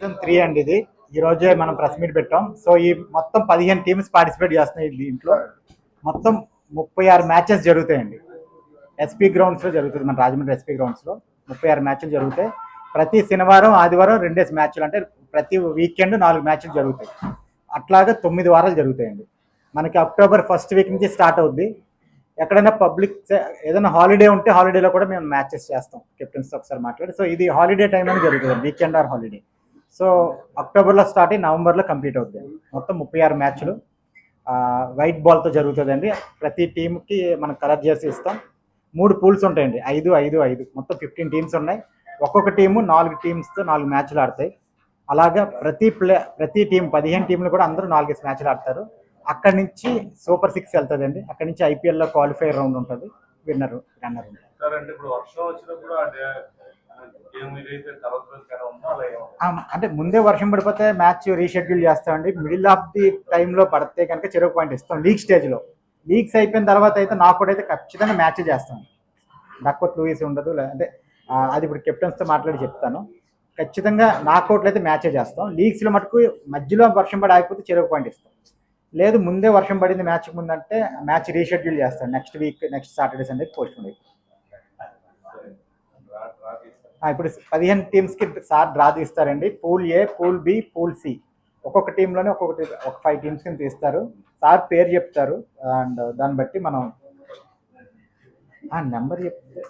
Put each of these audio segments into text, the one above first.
Season three అండి ఇది. ఈ రోజే మనం ప్రెస్ మీట్ పెట్టాం. సో ఈ మొత్తం పదిహేను టీమ్స్ పార్టిసిపేట్ చేస్తున్నాయి దీంట్లో. మొత్తం ముప్పై ఆరు మ్యాచెస్ జరుగుతాయండి. ఎస్పీ గ్రౌండ్స్లో జరుగుతుంది. మన రాజమండ్రి ఎస్పీ గ్రౌండ్స్లో ముప్పై ఆరు మ్యాచ్లు జరుగుతాయి. ప్రతి శనివారం ఆదివారం రెండేసి మ్యాచ్లు అంటే ప్రతి వీకెండ్ నాలుగు మ్యాచ్లు జరుగుతాయి. అట్లాగా తొమ్మిది వారాలు జరుగుతాయండి. మనకి అక్టోబర్ ఫస్ట్ వీక్ నుంచి స్టార్ట్ అవుద్ది. ఎక్కడైనా పబ్లిక్ ఏదైనా హాలిడే ఉంటే హాలిడేలో కూడా మేము మ్యాచెస్ చేస్తాం. కెప్టెన్స్తో ఒకసారి మాట్లాడి. సో ఇది హాలిడే టైంలోనే జరుగుతుంది. వీకెండ్ ఆర్ హాలిడే సో అక్టోబర్లో స్టార్ట్ అయ్యి నవంబర్లో కంప్లీట్ అవుతుంది మొత్తం ముప్పై ఆరు మ్యాచ్లు. వైట్ బాల్తో జరుగుతుందండి. ప్రతి టీంకి మనం కలెక్ట్ చేసి ఇస్తాం. మూడు పూల్స్ ఉంటాయండి. ఐదు ఐదు ఐదు. మొత్తం ఫిఫ్టీన్ టీమ్స్ ఉన్నాయి. ఒక్కొక్క టీము నాలుగు టీమ్స్తో నాలుగు మ్యాచ్లు ఆడతాయి. అలాగా ప్రతి ప్లే ప్రతి టీం పదిహేను టీంలు కూడా అందరూ నాలుగు మ్యాచ్లు ఆడతారు. అక్కడి నుంచి సూపర్ సిక్స్ వెళ్తుందండి. అక్కడి నుంచి ఐపీఎల్లో క్వాలిఫైర్ రౌండ్ ఉంటుంది. Winner runner. ఉంటుంది అంటే ముందే వర్షం పడిపోతే మ్యాచ్ రీషెడ్యూల్ చేస్తామండి. మిడిల్ ఆఫ్ ది టైంలో పడితే కనుక చెరువు పాయింట్ ఇస్తాం లీగ్ స్టేజ్లో. లీగ్స్ అయిపోయిన తర్వాత అయితే నాకు అయితే ఖచ్చితంగా మ్యాచ్ చేస్తాం. డక్వట్ లూయిస్ ఉండదు అంటే అది ఇప్పుడు కెప్టెన్స్తో మాట్లాడి చెప్తాను. ఖచ్చితంగా నాకౌట్లు అయితే మ్యాచే చేస్తాం. లీగ్స్లో మటుకు మధ్యలో వర్షం పడి ఆగిపోతే చెరువు పాయింట్ ఇస్తాం. లేదు ముందే వర్షం పడింది మ్యాచ్ ముందంటే మ్యాచ్ రీషెడ్యూల్ చేస్తాం. Next week next Saturday Sunday postpone రా- రా తీస్తారు. ఆ, ఇప్పుడు పదిహేను టీమ్స్కి sir draw తీస్తారండి. Pool A pool B pool C ఒక్కొక్క టీంలోనే ఒక్కొక్కటి ఒక ఫైవ్ టీమ్స్ కింద తీస్తారు. సార్ పేరు చెప్తారు. అండ్ దాన్ని బట్టి మనం ఆ నెంబర్ చెప్తే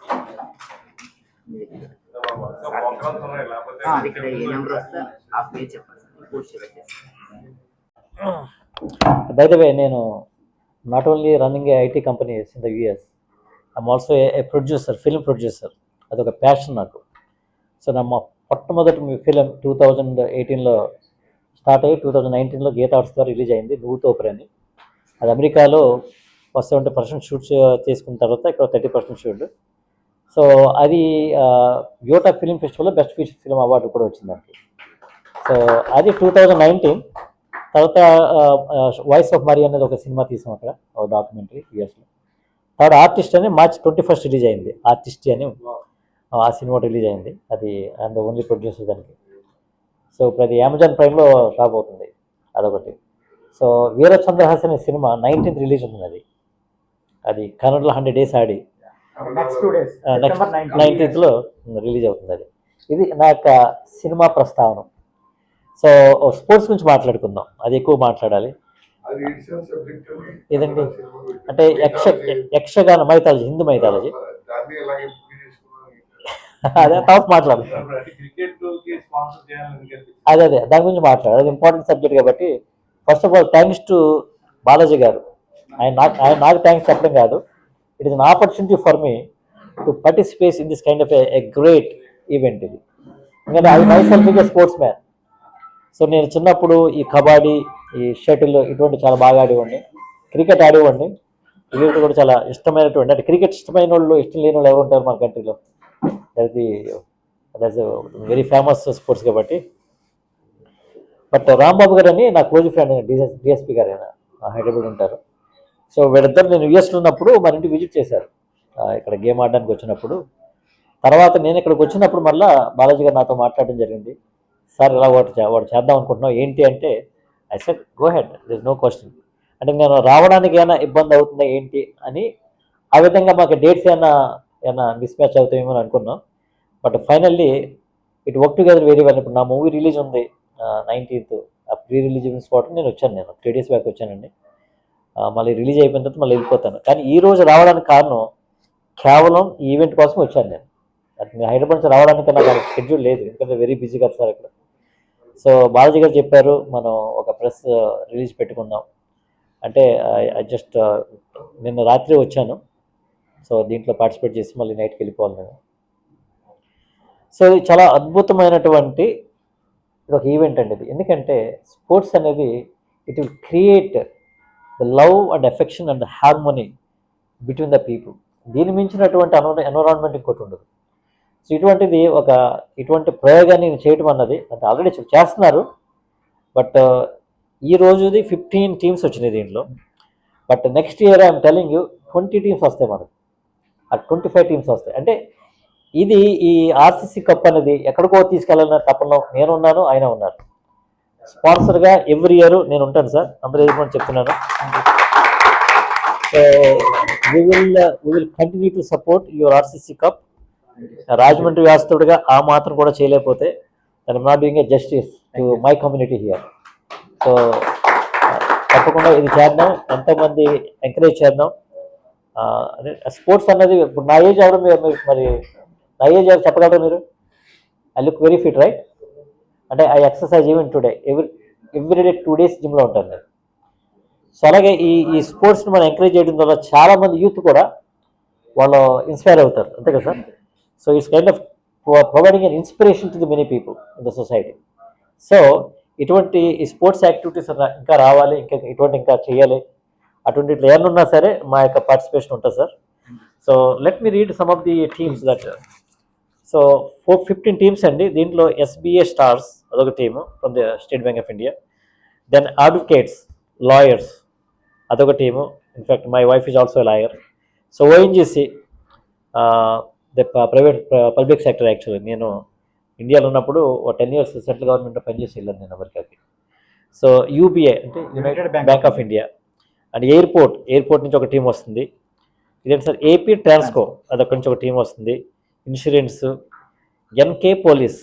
ఇంకా ప్రోగ్రామ్స్ ఉన్నాయి లేకపోతే ఆ, ఇక్కడ ఏ నెంబర్ వస్తే ఆ పేరు చెప్పండి పూర్తి పెట్టేసి బై ద వే నేను not only running a IT companies in the US I'm also a producer film producer అదొక ప్యాషన్ నాకు. సో నా మా మొట్టమొదటి ఫిలిం టూ థౌజండ్ ఎయిటీన్లో స్టార్ట్ అయ్యి టూ థౌజండ్ నైన్టీన్లో గీత ఆర్ట్స్ ద్వారా రిలీజ్ అయింది నువ్వు తోపరి అని అది అమెరికాలో సెవెంటీ పర్సెంట్ షూట్ చేసుకున్న తర్వాత ఇక్కడ థర్టీ పర్సెంట్ షూట్ సో అది యోటా ఫిలిం ఫెస్టివల్లో బెస్ట్ ఫీచర్ ఫిలిం అవార్డు కూడా వచ్చింది దానికి. సో అది టూ థౌజండ్ నైన్టీన్ తర్వాత వాయిస్ ఆఫ్ మరి అనేది ఒక సినిమా తీసాం అక్కడ ఒక డాక్యుమెంటరీ యూఎస్లో తర్వాత ఆర్టిస్ట్ అని మార్చ్ ట్వంటీ ఫస్ట్ రిలీజ్ అయింది ఆర్టిస్ట్ అని. ఆ సినిమా రిలీజ్ అయింది. అది అండ్ ఓన్లీ ప్రొడ్యూసర్ దానికి. సో ఇప్పుడు అది అమెజాన్ ప్రైమ్లో రాబోతుంది అదొకటి. సో వీరచంద్రహాస్ అనే సినిమా నైన్టీన్త్ రిలీజ్ ఉంది అది. అది కన్నడలో హండ్రెడ్ డేస్ ఆడి. నెక్స్ట్ నైన్టీన్త్లో రిలీజ్ అవుతుంది అది. ఇది నా యొక్క సినిమా ప్రస్తావన. సో స్పోర్ట్స్ గురించి మాట్లాడుకుందాం. అది ఎక్కువ మాట్లాడాలి. ఇదండి అంటే యక్ష యక్షగాన మైథాలజీ హిందూ మైథాలజీ దాన్ని ఎలాగే బుక్ చేసుకున్నాను అదే చేయాలని ఎందుకు అదే అదే దాని గురించి మాట్లాడాలి అది ఇంపార్టెంట్ సబ్జెక్ట్ కాబట్టి first of all thanks to Balaji garu. ఆయన నాకు ఆయన నాకు థ్యాంక్స్ చెప్పడం కాదు. It is an opportunity for me to participate in this kind of a great event ఇది. ఎందుకంటే I myself sportsman so నేను చిన్నప్పుడు ఈ కబడ్డీ ఈ షటిల్ ఇటువంటి చాలా బాగా ఆడేవాడిని. క్రికెట్ ఆడేవాడిని. క్రికెట్ కూడా చాలా ఇష్టమైనటువంటి అంటే క్రికెట్ ఇష్టమైన వాళ్ళు ఇష్టం లేని వాళ్ళు ఎవరు ఉంటారు మన కంట్రీలో అది దట్స్ వెరీ ఫేమస్ స్పోర్ట్స్ కాబట్టి. బట్ రాంబాబు గారు అని నా క్లోజ్ ఫ్రెండ్ డిఎస్ డిఎస్పీ గారు ఆయన హైదరాబాద్ ఉంటారు. సో వీళ్ళిద్దరు నేను యుఎస్లో ఉన్నప్పుడు మన ఇంటికి విజిట్ చేశారు. ఇక్కడ గేమ్ ఆడడానికి వచ్చినప్పుడు. తర్వాత నేను ఇక్కడికి వచ్చినప్పుడు మళ్ళీ బాలాజీ గారు నాతో మాట్లాడడం జరిగింది. సార్ ఇలా వాడు వాడు చేద్దాం అనుకుంటున్నాం ఏంటి అంటే I said go head this no question అంటే నేను రావడానికి ఏమైనా ఇబ్బంది అవుతుందా ఏంటి అని ఆ విధంగా మాకు డేట్స్ ఏమైనా ఏమైనా మిస్ మ్యాచ్ అవుతాయేమో అని అనుకున్నాం. But finally it work together very well ఇప్పుడు నా మూవీ రిలీజ్ ఉంది నైన్టీన్త్ ఆ ప్రీ రిలీజ్ స్పాట్ నేను వచ్చాను నేను. త్రీ డేస్ బ్యాక్ వచ్చానండి. మళ్ళీ రిలీజ్ అయిపోయిన తర్వాత మళ్ళీ వెళ్ళిపోతాను. కానీ ఈ రోజు రావడానికి కారణం కేవలం ఈ ఈవెంట్ కోసం వచ్చాను నేను. అది నేను హైదరాబాద్ నుంచి రావడానికి నాకు షెడ్యూల్ లేదు. ఎందుకంటే వెరీ బిజీ కదా సార్ ఇక్కడ. సో బాలాజీ గారు చెప్పారు మనం ఒక ప్రెస్ రిలీజ్ పెట్టుకుందాం. అంటే ఐ జస్ట్ నిన్న రాత్రి వచ్చాను. సో దీంట్లో పార్టిసిపేట్ చేసి మళ్ళీ నైట్కి వెళ్ళిపోవాలి నేను సో ఇది చాలా అద్భుతమైనటువంటి ఇది ఒక ఈవెంట్ అండి ఇది. ఎందుకంటే స్పోర్ట్స్ అనేది it will create the love and affection and harmony between the people దీని మించినటువంటి ఎన్విరాన్మెంట్ ఇంకోటి ఉండదు. సో ఇటువంటిది ఒక ఇటువంటి ప్రయోగాన్ని నేను చేయటం అన్నది అంటే ఆల్రెడీ చేస్తున్నారు. బట్ uh, ఈ రోజుది ఫిఫ్టీన్ టీమ్స్ వచ్చినాయి దీంట్లో. But next year I'm telling you twenty teams వస్తాయి మనకు ఆ ట్వంటీ ఫైవ్ టీమ్స్ వస్తాయి. అంటే ఇది ఈ ఆర్సీసీ కప్ అనేది ఎక్కడికో తీసుకెళ్ళాలన్న తపనలో నేను ఉన్నాను ఆయన ఉన్నారు. స్పాన్సర్గా ఎవ్రీ ఇయర్ నేను ఉంటాను సార్. అందరూ ఎదుర్కొని చెప్తున్నాను. So we will we will continue to support your RCC cup Rajahmundry వ్యాస్తుడిగా ఆ మాత్రం కూడా చేయలేకపోతే I'm not doing a justice to my community here so తప్పకుండా ఇది చేద్దాం. ఎంతోమంది ఎంకరేజ్ చేద్దాం. అదే స్పోర్ట్స్ అన్నది ఇప్పుడు నా ఏజ్ ఎవరు మీరు మీరు మరి నా ఏజ్ ఎవరు చెప్పగలరా మీరు? I look very fit right? అంటే I exercise even today. Every every day two days జిమ్లో ఉంటాను నేను. సో అలాగే ఈ ఈ స్పోర్ట్స్ని మనం ఎంకరేజ్ చేయడం ద్వారా చాలామంది యూత్ కూడా వాళ్ళు ఇన్స్పైర్ అవుతారు. అంతే కదా sir? So it's kind of providing an inspiration to the many people in the society. So ఇటువంటి ఈ స్పోర్ట్స్ యాక్టివిటీస్ ఇంకా రావాలి ఇంకా ఇటువంటి ఇంకా చేయాలి. అటువంటి ఇట్లా ఏమన్నా ఉన్నా సరే మా యొక్క పార్టిసిపేషన్ ఉంటుంది sir. So let me read some of the teams that so four fifteen teams అండి. దీంట్లో ఎస్బీఏ స్టార్స్ అదొక team from the State Bank of India then advocates lawyers అదొక team in fact my wife is also lawyer so ONGC the private public sector actually నేను ఇండియాలో ఉన్నప్పుడు ఒక ten years central గవర్నమెంట్లో పనిచేసి వెళ్ళాను నేను అమెరికాకి సో యూబీఏ అంటే United Bank of India and airport airport నుంచి ఒక టీం వస్తుంది. ఇదేంటి సార్? ఏపీ ట్రాన్స్కో అదొక నుంచి ఒక టీం వస్తుంది. Insurance NK police.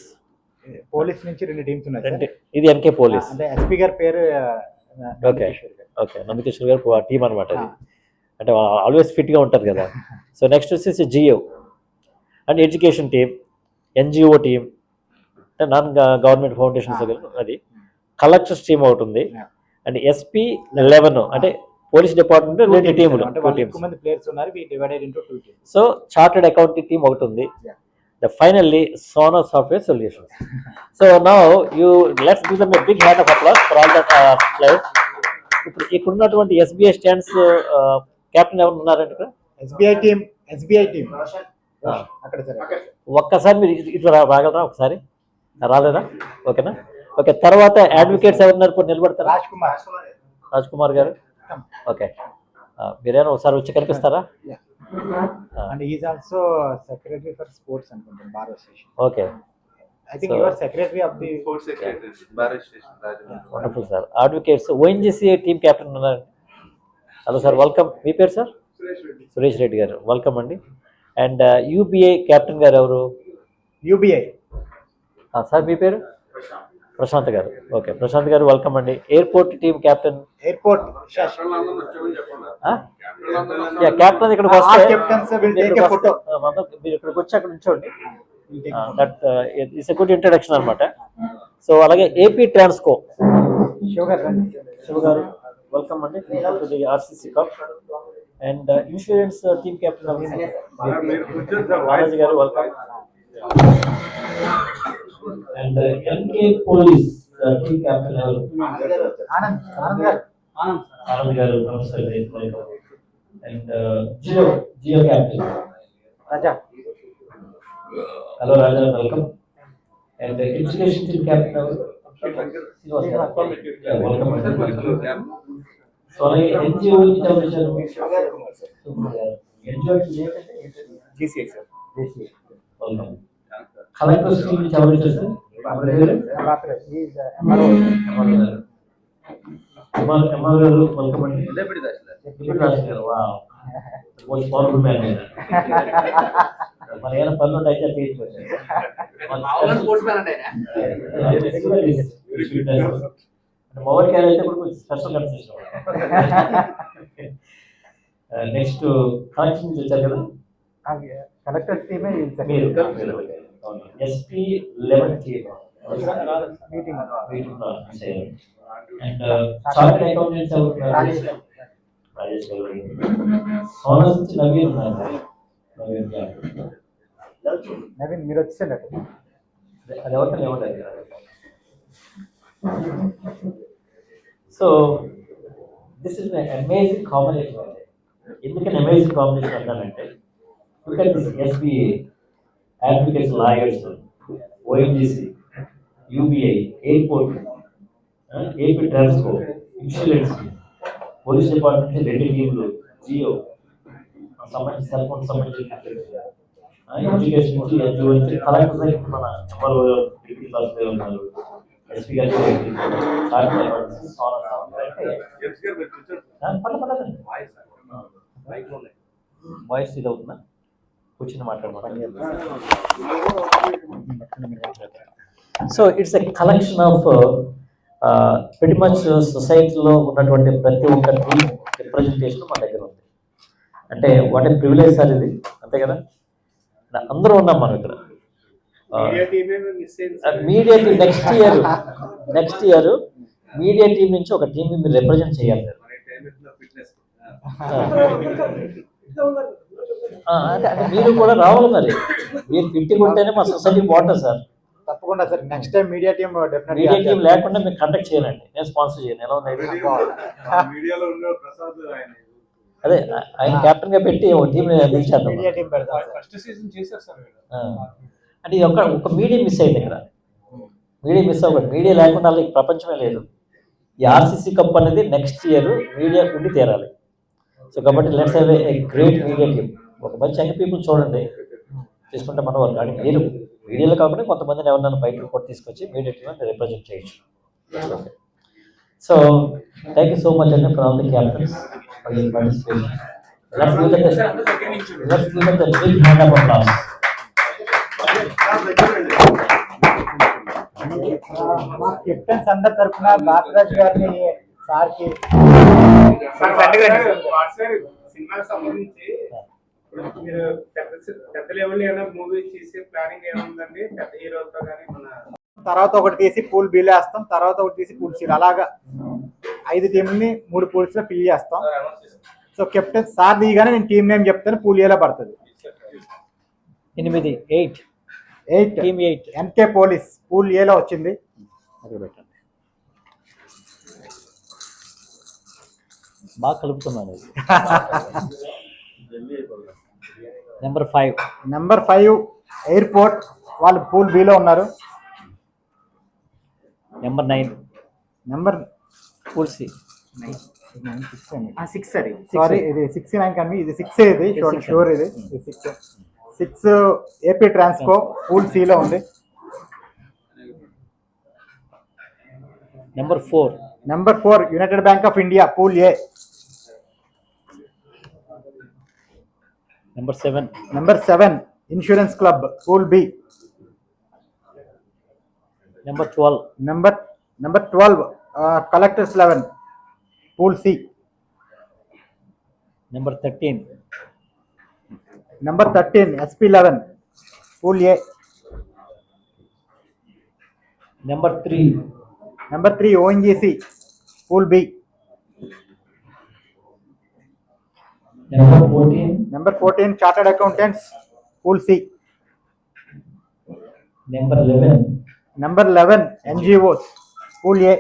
పోలీస్ నుంచి రెండు టీమ్స్ ఉన్నాయి ఇది ఎన్కే పోలీస్. అంటే ఎస్పీ గారి పేరు గారు. ఓకే. నందికేశ్వర్ గారు టీం అనమాట అంటే ఆల్వేస్ ఫిట్గా ఉంటారు కదా. సో నెక్స్ట్ వచ్చేసి Jio. And education team NGO team అంటే నాన్ గవర్నమెంట్ ఫౌండేషన్స్ అది. కలెక్టర్స్ టీం ఒకటి ఉంది. అండ్ ఎస్పీ లెవెన్ అంటే పోలీస్ డిపార్ట్మెంట్ రెండు టీములు సో చార్టెడ్ అకౌంటింగ్ టీం ఒకటి ఉంది. The finally Sono software solutions so now you let's give them big hand of applause for all that players ఇప్పుడు ఇక్కడ ఉన్నటువంటి ఎస్బీఐ స్టాండ్స్ కెప్టెన్ ఎవరు ఉన్నారండి ఇక్కడ? SBI team SBI team. అక్కడ సార్. ఒక్కసారి మీరు ఇటు- ఇటు రా- రాగలరా ఒకసారి? రాలేదా? ఓకేనా? ఓకే తర్వాత అడ్వకేట్స్ ఎవరున్నారు ఇప్పుడు నిలబడతారా? రాజ్ కుమార్. రాజ్ కుమార్ గారు. ఓకే మీరేనా ఒకసారి వచ్చి కనిపిస్తారా? And is also secretary for sports అనుకుంటాను bar association okay I think your secretary of the sports secretary station Rajahmundry wonderful sir advocates ONGC team captain ఉన్నారు హలో సార్ వెల్కమ్ మీ పేరు సార్ సురేష్ రెడ్డి. గారు వెల్కమ్ అండి. And UBI captain గారు ఎవరు? UBI sir మీ పేరు? ప్రశాంత్ గారు. ఓకే ప్రశాంత్ గారు వెల్కమ్ అండి. Airport team captain airport yeah captain ఇక్కడికి Ah, వస్తే will మీరు ఇక్కడికి వచ్చి అక్కడ ఉంచండి దట్ ఇట్స్ గుడ్ ఇంట్రడక్షన్ అనమాట సో అలాగే AP Transco Shiva garu welcome అండి. The RCC cup and insurance team captain Balaji garu. Welcome and NK police team captain Anand garu. Welcome and Jio Jio captain Raja. Hello Raja welcome and education team captain welcome so అలాగే NGO ఎవరు వచ్చారు NGO GCI sir welcome collectors team నుంచి ఎవరు వచ్చారు MR MR garu most powerful man మన ఏమైనా పనులు అయితే మొబైల్ క్యారీ అయితే కూడా కొంచెం స్పెషల్ కన్సెషన్ నెక్స్ట్ కలెక్షన్ నుంచి వచ్చారు కదా? మీరు. SP eleven and chartered accountants Rajesh ఎవరు రాజేష్ గారు సోనస్ నుంచి నవీన్ ఉన్నారు. నవీన్ గారు. నవీన్ మీరు వచ్చేసండి అది ఎవరితో ఏమంటారు so this is amazing combination ఎందుకని అమేజింగ్ కాంబినేషన్ అంటానంటే look at this lawyers advocates, UBI airport AP transport insurance police department రెండు టీంలు జియో సంబంధించి సెల్ ఫోన్ సంబంధించి ఎడ్యుకేషన్ నుంచి కలెక్టర్ దగ్గర మన ఎవరు డిప్యూటీ కలెక్టర్ ఉన్నారు ఎస్పీ గారు వాయిస్ ఇది అవుతుందా కూర్చుని మాట్లాడమాట so it's a collection of very much సొసైటీలో ఉన్నటువంటి ప్రతి ఒక్క టీమ్ రిప్రజెంటేషన్ మన దగ్గర ఉంది. అంటే వాట్ ఏ ప్రివిలేజ్ సార్ ఇది. అంతే కదా? అందరూ ఉన్నాం మనం ఇక్కడ. Media team next year next year media team నుంచి ఒక టీం మీరు రిప్రజెంట్ చేయాలి. మీరు. అంటే అంటే కూడా రావాలి మరి. మీరు ఫిట్గా ఉంటేనే మా సొసైటీ బాగుంటుంది సార్. తప్పకుండా sir. Next time media team media team లేకుండా మీరు కండక్ట్ చేయాలండి. నేను స్పాన్సర్ చేయను. ఎలా ఉంది? మీడియాలో ఉన్న ప్రసాద్ ఆయన అదే ఆయన కెప్టెన్గా పెట్టి ఒక టీం నిలిచేద్దాం మీడియా టీం పెడతాం సార్. ఫస్ట్ సీజన్ చేశారు సార్ వీళ్ళు. ఆ. అంటే ఒక ఒక మీడియా మిస్ అయింది ఇక్కడ. మీడియా మిస్ అవ్వదు. మీడియా లేకుండా ప్రపంచమే లేదు. ఈ ఆర్సీసీ కప్ అనేది నెక్స్ట్ ఇయర్ మీడియా ఉండి తీరాలి. సో కాబట్టి let's have a great media team ఒక మంచి యంగ్ పీపుల్ చూడండి. తీసుకుంటే మన వాళ్ళు కానీ మీరు మీడియాలో కాకుండా కొంతమందిని ఎవరినైనా బయట కూడా తీసుకొచ్చి మీడియా టీమ్ రిప్రజెంట్ చేయొచ్చు. So thank you so much అండి for all the captains for participation మా కెప్టెన్స్ అందరి తరఫున బాలరాజ్ గారిని సార్కి సార్ సార్ సినిమాకి సంబంధించి ఇప్పుడు మీరు పెద్ద పెద్ద లెవెల్ ఏమైనా మూవీ చేసే ప్లానింగ్ ఏముందండి? పెద్ద హీరోలతో కానీ మన తర్వాత ఒకటి తీసి పూల్ బీలో వేస్తాం తర్వాత ఒకటి తీసి పూల్ సీల్ అలాగా ఐదు టీంని మూడు పూల్స్లో ఫిల్ చేస్తాం. సో కెప్టెన్ సార్ దిగానే నేను టీం నేమ్ చెప్తాను పూల్ ఏలో పడుతుంది. ఎనిమిది eight. Eight. Team eight. NK police pool ఏలో వచ్చింది? బాగా కలుపుతున్నాను ఇది number five number five airport వాళ్ళు పూల్ బిలో ఉన్నారు. Number nine number pool C six sir sorry ఇది సిక్స్ నైన్ కానీ ఇది సిక్స్ ఇది. six. షూర్ ఇది. Six six AP Transco pool సిలో ఉంది. Number four number four United Bank of India pool A Number seven. Number seven, Insurance Club, Pool B. Number twelve. Number number twelve, uh, Collectors Eleven, Pool C. Number thirteen. Number thirteen, SP Eleven, Pool A. Number three. Number three, ONGC, Pool B. B number fourteen number fourteen chartered accountants pool C number eleven number eleven NGOs pool A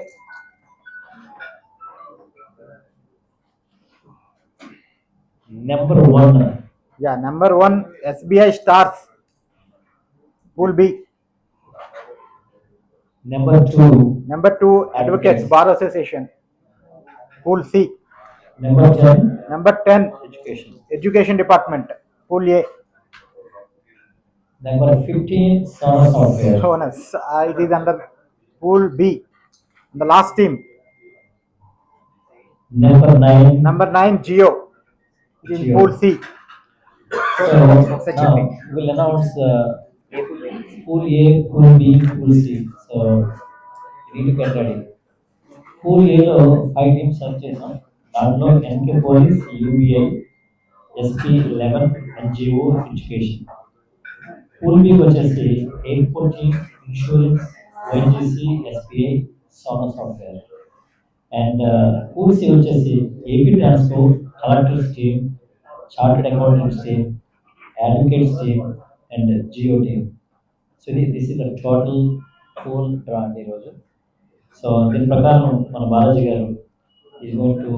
number one yeah number one SBI stars pool B number two number two advocates bar association pool Number 10. Number 10. Education. Education Department. Pool A. Number 15. Sonar Software. Sonas. Uh, it is under Pool B. The last team. Number 9. Number 9. Geo. It is Pool C. So, so now we'll announce uh, Pool A, Pool B, Pool C. So, you need to get ready. Pool A, five teams search చేసాం దాంట్లో NK police UBI SP eleven NGO education pool వచ్చేసి airport team insurance YGC SBI Sona software and pool C వచ్చేసి AP transport collectors team chartered accountants team advocates team and Jio team so ఇది this is the total pool draw అండి ఈరోజు. So దీని ప్రకారం మన Balaji garu is going to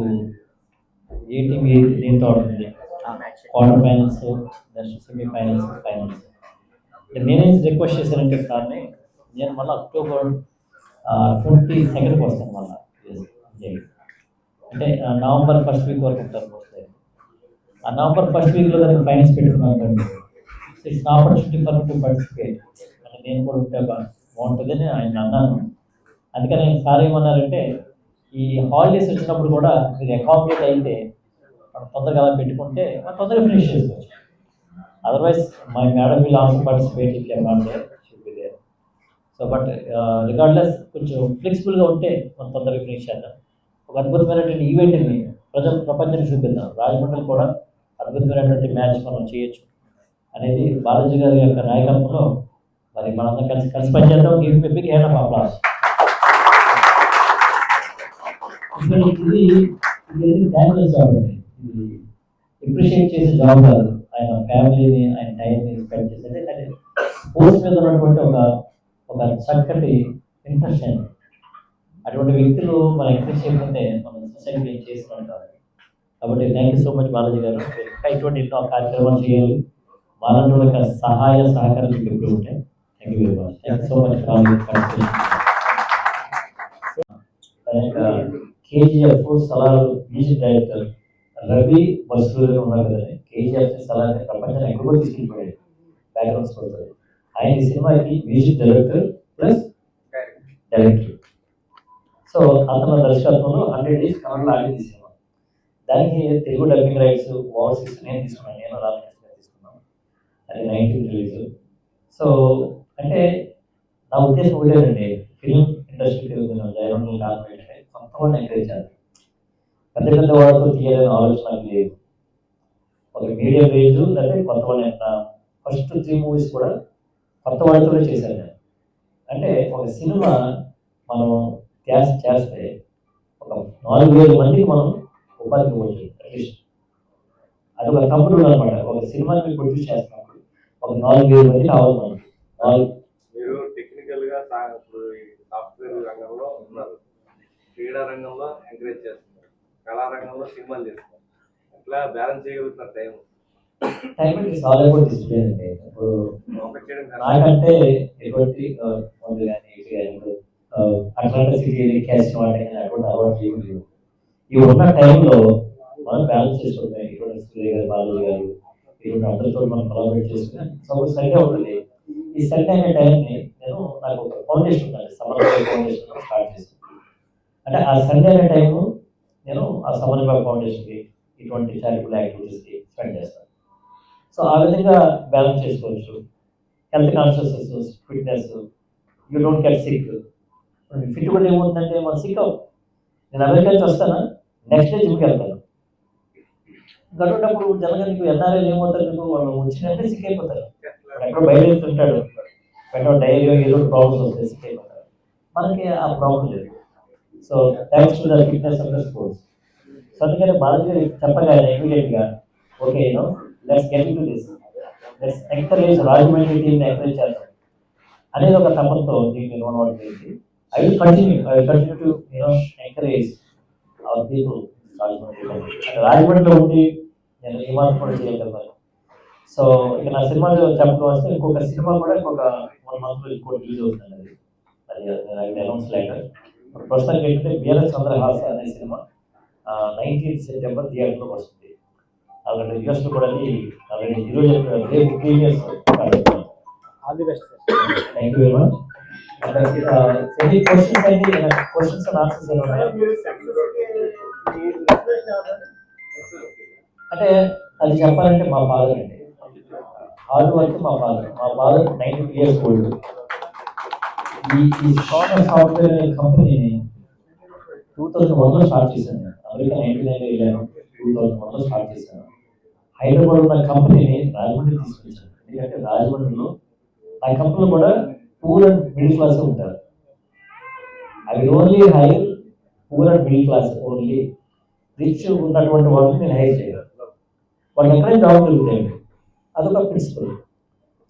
A team A దీంతో ఆడుతుంది quarter finals next semifinals finals నేనేం request చేశానంటే సార్ని నేను మళ్ళీ అక్టోబర్ ట్వంటీ సెకండ్కి వస్తాను మళ్ళీ. అంటే నవంబర్ ఫస్ట్ వీక్ వరకు ఉంటాను మోస్ట్లీ ఆ నవంబర్ ఫస్ట్ వీక్లో దాన్ని ఫైనల్స్ పెట్టుకున్నాను అండి it's opportunity for to participate అంటే నేను కూడా ఉంటే బాగుంటుందని ఆయన అన్నాను. అందుకని సార్ ఏమన్నారంటే ఈ హాలిడేస్ వచ్చినప్పుడు కూడా మీరు అకామిడేట్ అయితే మనం తొందరగా అలా పెట్టుకుంటే మనం తొందరగా ఫినిష్ చేసుకోవచ్చు. Otherwise my madam will also participate if you so but regardless కొంచెం ఫ్లెక్సిబుల్గా ఉంటే మనం తొందరగా ఫినిష్ చేద్దాం. ఒక అద్భుతమైనటువంటి ఈవెంట్ని ప్రజ ప్రపంచానికి చూపిద్దాం. రాజమండ్రి కూడా అద్భుతమైనటువంటి మ్యాచ్ మనం చేయొచ్చు అనేది బాలాజీ గారి యొక్క నాయకత్వంలో మరి మనందరం కలిసి కలిసి పనిచేద్దాం. Give big hand of applause ఇది ఇది థ్యాంక్లెస్ జాబ్ అండి. ఇది ఎప్రిషియేట్ చేసే జాబ్ కాదు. ఆయన ఫ్యామిలీని ఆయన టైంని స్పెండ్ చేసేది. అంటే పోస్ట్ మీద ఉన్నటువంటి ఒక ఒక చక్కటి ఇంట్రెస్ట్ అండి. అటువంటి వ్యక్తులు మనం ఎంకరేజ్ చేయకపోతే మనం సొసైటీ ఏం చేస్తున్నాం కాదు కాబట్టి thank you so much Balaji garu. ఇంకా ఇటువంటి ఎన్నో కార్యక్రమాలు చేయాలి. వాళ్ళని యొక్క సహాయ సహకారాలు మీకు ఎప్పుడు ఉంటాయి. Thank you very much thank you so much KGF స్థలాలు మ్యూజిక్ డైరెక్టర్ రవి మసూర్ ఉన్నారు కదండి. కేజీఎఫ్ సలాలు ప్రపంచాన్ని ఎక్కడికో తీసుకెళ్ళిపోయాడు. బ్యాక్గ్రౌండ్ స్కోర్ ఆయన ఈ సినిమాకి music director plus director. So అతను దర్శకత్వంలో హండ్రెడ్ డేస్ కన్నడలో ఆడింది సినిమా. దానికి తెలుగు డబ్బింగ్ రైట్స్ ఓవర్సీస్ నేను తీసుకున్నాను. నేను రామకృష్ణ తీసుకున్నాను. అది నైన్టీన్ రిలీజ్. సో అంటే నా ఉద్దేశం ఒకటేనండి. ఫిలిం ఇండస్ట్రీ తిరుగుతున్నాం జయరంలో కారణం వాళ్ళని ఎంకరేజ్ చేయాలి. పెద్ద పెద్ద వాళ్ళతో తీయాలని ఆలోచన లేదు. ఒక మీడియం రేంజ్ లేకపోతే కొత్త వాళ్ళని ఫస్ట్ త్రీ మూవీస్ కూడా కొత్త వాళ్ళతోనే చేశాను నేను. అంటే ఒక సినిమా మనం క్యాష్ చేస్తే ఒక నాలుగు వేల మందికి మనం ఉపాధి ఇవ్వచ్చు అట్లీస్ట్ అది ఒక తమ్ముడు అనమాట ఒక సినిమాని మీరు ప్రొడ్యూస్ చేస్తున్నప్పుడు ఒక నాలుగు వేల మంది కావాలి మనం నాలుగు. మీరు టెక్నికల్గా ఇప్పుడు సాఫ్ట్వేర్ రంగంలో ఉన్నారు. క్రీడా రంగంలో ఎంకరేజ్ చేస్తున్నారు. కళా రంగంలో సినిమాలు చేస్తున్నారు. అట్లా బ్యాలెన్స్ చేయగలుగుతున్నారు time time all about discipline అండి. ఇప్పుడు నాకంటే ఎటువంటి మందు కానీ ఇటు కానీ ఇప్పుడు ఆ, అట్లాంటి సిటీ క్యాష్ వాడటం కానీ అటువంటి లేవు ఇవి ఉన్న టైంలో మనం బ్యాలెన్స్ చేసుకుంటాం ఇటువంటి సూర్య గారు బాలాజీ గారు ఇటువంటి అందరితో మనం కొలాబరేట్ చేసుకుని సపోజ్ సరిగా ఉంటుంది. ఈ సరిగా అనే టైంని నేను నాకు ఒక ఫౌండేషన్ ఉందండి సమన్వయ ఫౌండేషన్ స్టార్ట్ చేశాను. అంటే ఆ సండే అనే టైము నేను ఆ సమన్వయ ఫౌండేషన్కి ఇటువంటి చారిటబుల్ యాక్టివిటీస్కి స్పెండ్ చేస్తాను. సో ఆ విధంగా బ్యాలెన్స్ చేసుకోవచ్చు. Health consciousness fitness you don't get sick fit కూడా ఏమవుతుందంటే మనం సిక్ అవ్వం. నేను అమెరికా నుంచి వస్తానా? నెక్స్ట్ డే జిమ్కి వెళ్తాను. గడువునప్పుడు జనగా నీకు ఎన్ఆర్ఐ ఏమవుతారు నీకు వాళ్ళు వచ్చినట్టే సిక్ అయిపోతారు. ఎక్కడ బయలుదేరుతుంటాడు. వెంటనే డైరీ ఏదో ప్రాబ్లమ్స్ వస్తాయి సిక్ అయిపోతారు. మనకి ఆ ప్రాబ్లం లేదు. So thanks to the fitness of the sports so అందుకని బాలాజీ గారు చెప్పగానే ఇమీడియట్గా okay you know let's get to this let's encourage Rajahmundry encourage చేద్దాం. అనేది ఒక తపంతో దీన్ని ఇన్వాల్వ్ చేసి I will continue I will continue to you know encourage our people రాజమండ్రిలో రాజమండ్రిలో ఉండి నేను ఈ మాత్రం కూడా చేయగలుగుతాను సో ఇక నా సినిమాలు చెప్పడం వస్తే ఇంకొక సినిమా కూడా ఇంకొక వన్ మంత్లో ఇంకోటి రిలీజ్ అవుతుంది అది అది అనౌన్స్ లైటర్ ప్రస్తుతానికి ఏంటంటే బిఆర్ఎస్ చంద్రహాస అనే సినిమా నైన్టీన్త్ సెప్టెంబర్ థియేటర్లో వస్తుంది. యూఎస్లో కూడా ఆల్రెడీ ఈరోజు రేపు previous all the best sir thank you very much any questions అయితే క్వశ్చన్స్ అండ్ ఆన్సర్స్ ఏమైనా ఉన్నాయా? అంటే అది చెప్పాలంటే మా ఫాదర్ అండి. హార్డ్ వర్క్ మా ఫాదర్ మా ఫాదర్ నైన్టీ ఇయర్స్ ఓల్డ్ ఈ ఈ సోనా సాఫ్ట్వేర్ అనే కంపెనీని టూ థౌజండ్ వన్లో స్టార్ట్ చేశాను నేను. అమెరికా నైన్టీ నైన్ వెళ్ళాను టూ థౌజండ్ వన్లో స్టార్ట్ చేశాను. హైదరాబాద్ ఉన్న కంపెనీని రాజమండ్రి తీసుకొచ్చాను. ఎందుకంటే రాజమండ్రిలో ఆ కంపెనీలో కూడా పూర్ అండ్ మిడిల్ క్లాస్ ఉంటారు. అవి only higher poor and middle class only rich ఉన్నటువంటి వాళ్ళని నేను హైర్ చేయను. వాళ్ళు ఎక్కడైనా జాబ్ దొరుకుతాయండి. అదొక ప్రిన్సిపల్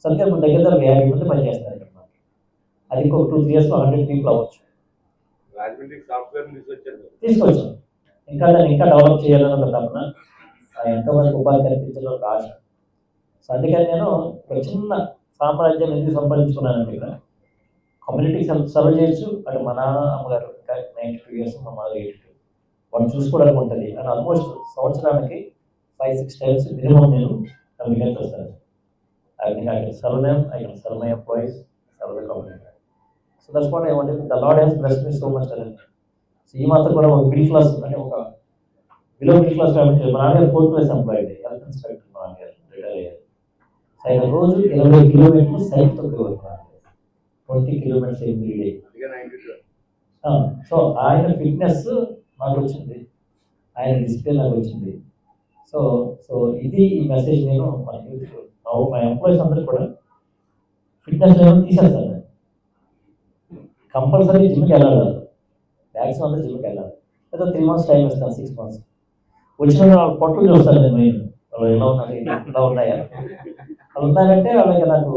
సో అందుకే మన దగ్గర దగ్గర యాభై మంది పనిచేస్తారు. అది ఇంకొక టూ త్రీ ఇయర్స్లో హండ్రెడ్ పీపుల్ అవ్వచ్చు. తీసుకొచ్చాం ఇంకా దాన్ని ఇంకా డెవలప్ చేయాలని ఒక తపన ఎంతోమందికి ఉపాధి కల్పించడం ఒక ఆశ సో అందుకని నేను ఒక చిన్న సామ్రాజ్యాన్ని ఎందుకు సంపాదించుకున్నానంటే ఇక్కడ కమ్యూనిటీకి సర్వ్ చేయొచ్చు. అటు మా నాన్న అమ్మగారు ఇంకా నైంటీ టూ ఇయర్స్ మా మదర్ ఎయిటీ టూ వాళ్ళు చూసుకోవడానికి ఉంటుంది. అని ఆల్మోస్ట్ సంవత్సరానికి ఫైవ్ సిక్స్ టైమ్స్ మినిమం నేను వస్తాను I can, I can serve them, I can serve my employees, serve that's what I wanted. The Lord has blessed me so much talent. So ఈ మాత్రం కూడా ఒక మిడిల్ క్లాస్ అంటే ఒక below middle class family మా నాన్నగారు fourth class employee health inspector మా నాన్నగారు? రిటైర్ అయ్యారు. సో ఆయన రోజు ఇరవై కిలోమీటర్లు cycle తొక్కేవారు twenty kilometres every day so ఆయన ఫిట్నెస్ నాకు వచ్చింది. ఆయన డిసిప్లిన్ నాకు వచ్చింది. సో సో ఇది ఈ మెసేజ్ నేను మన యూత్ మా ఎంప్లాయీస్ అందరూ కూడా ఫిట్నెస్ లెవెల్ తీసేస్తాను కంపల్సరీ జిమ్కి వెళ్ళాలి మ్యాక్సిమం అందరూ జిమ్కి వెళ్ళాలి. లేదా త్రీ మంత్స్ టైం ఇస్తాను సిక్స్ మంత్స్ వచ్చిన వాళ్ళ పొట్టలు చూస్తాను నేను మెయిన్. వాళ్ళు ఎలా ఉన్నారు ఎలా ఉన్నాయా? వాళ్ళు ఉన్నారంటే వాళ్ళకి నాకు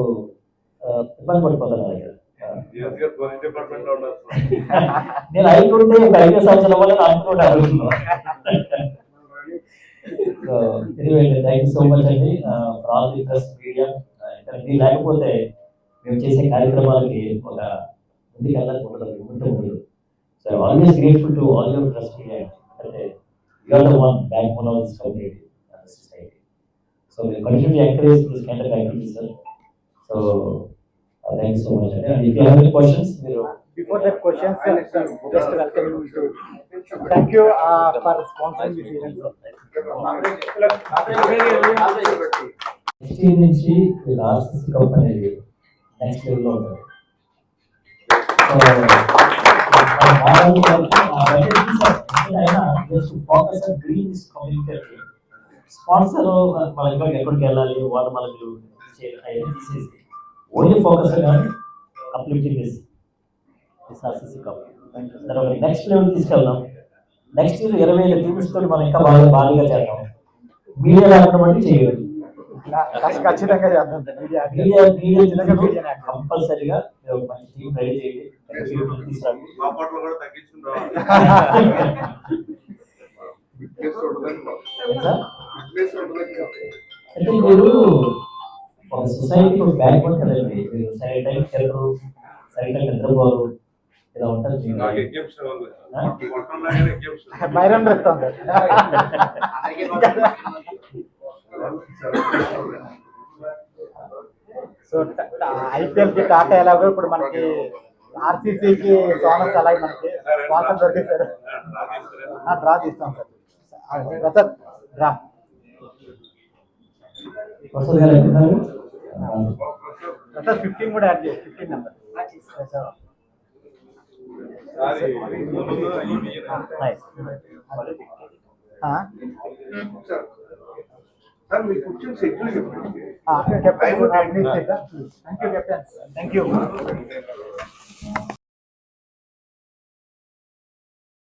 ఇబ్బంది పడిపోతాను వాళ్ళకి యూత్ నేను అయిపోతే ఒక ఐదు సంవత్సరాల వల్ల అనుకుంటా అడుగుతున్నాను. So thank you so much అండి. For all the press media ఇది లేకపోతే మేము చేసే కార్యక్రమాలకి ఒక ముందుకు వెళ్ళడానికి ఉండదు ఉంటూ ఉండదు so always grateful to all your media అంటే you are the one backbone of this community society so we continue to encourage this kind of activities sir so uh, thank you so much and if you have any questions మీరు Before that questions, uh, just welcome you to, thank you uh, for sponsoring this event. Next year నుంచి వీళ్ళ RCC cup అనేది next లెవెల్లో ఉంటుంది focus green communicate sponsor మన ఇక్కడికి ఎక్కడికి వెళ్ళాలి వాళ్ళు మనకు తీసేసి ఓన్లీ ఫోకస్ కానీ కంప్లీటింగ్ దిస్ దిస్ కప్ తర్వాత నెక్స్ట్ లెవెల్ తీసుకెళ్దాం నెక్స్ట్ ఇయర్ ఇరవై ఐదు టీమ్స్ తోటి మనం ఇంకా బాగా భారీగా చేద్దాం. మీడియా లేకుండా బట్టి చేయలేదు ఖచ్చితంగా చేద్దాం. కంపల్సరిగా మంచి టీం రెడీ చేయండి. కూడా అంటే మీరు ఒక కదండి. మీరు సరే టైం సరే టైం నిద్రపోరు. ఇలా బైరన్ అందరికీ సో ఐపీఎల్కి టాటా ఎలాగో ఇప్పుడు మనకి ఆర్సీసీకి సోనస్ అలాగే మనకి స్పాన్సర్ దొరికేశారు డ్రా తీస్తాం సార్. ప్రసాద్ డ్రా. ఫిఫ్టీన్ కూడా యాడ్ చేసి ఫిఫ్టీన్ నెంబర్ Nice. చెప్పండి. Thank you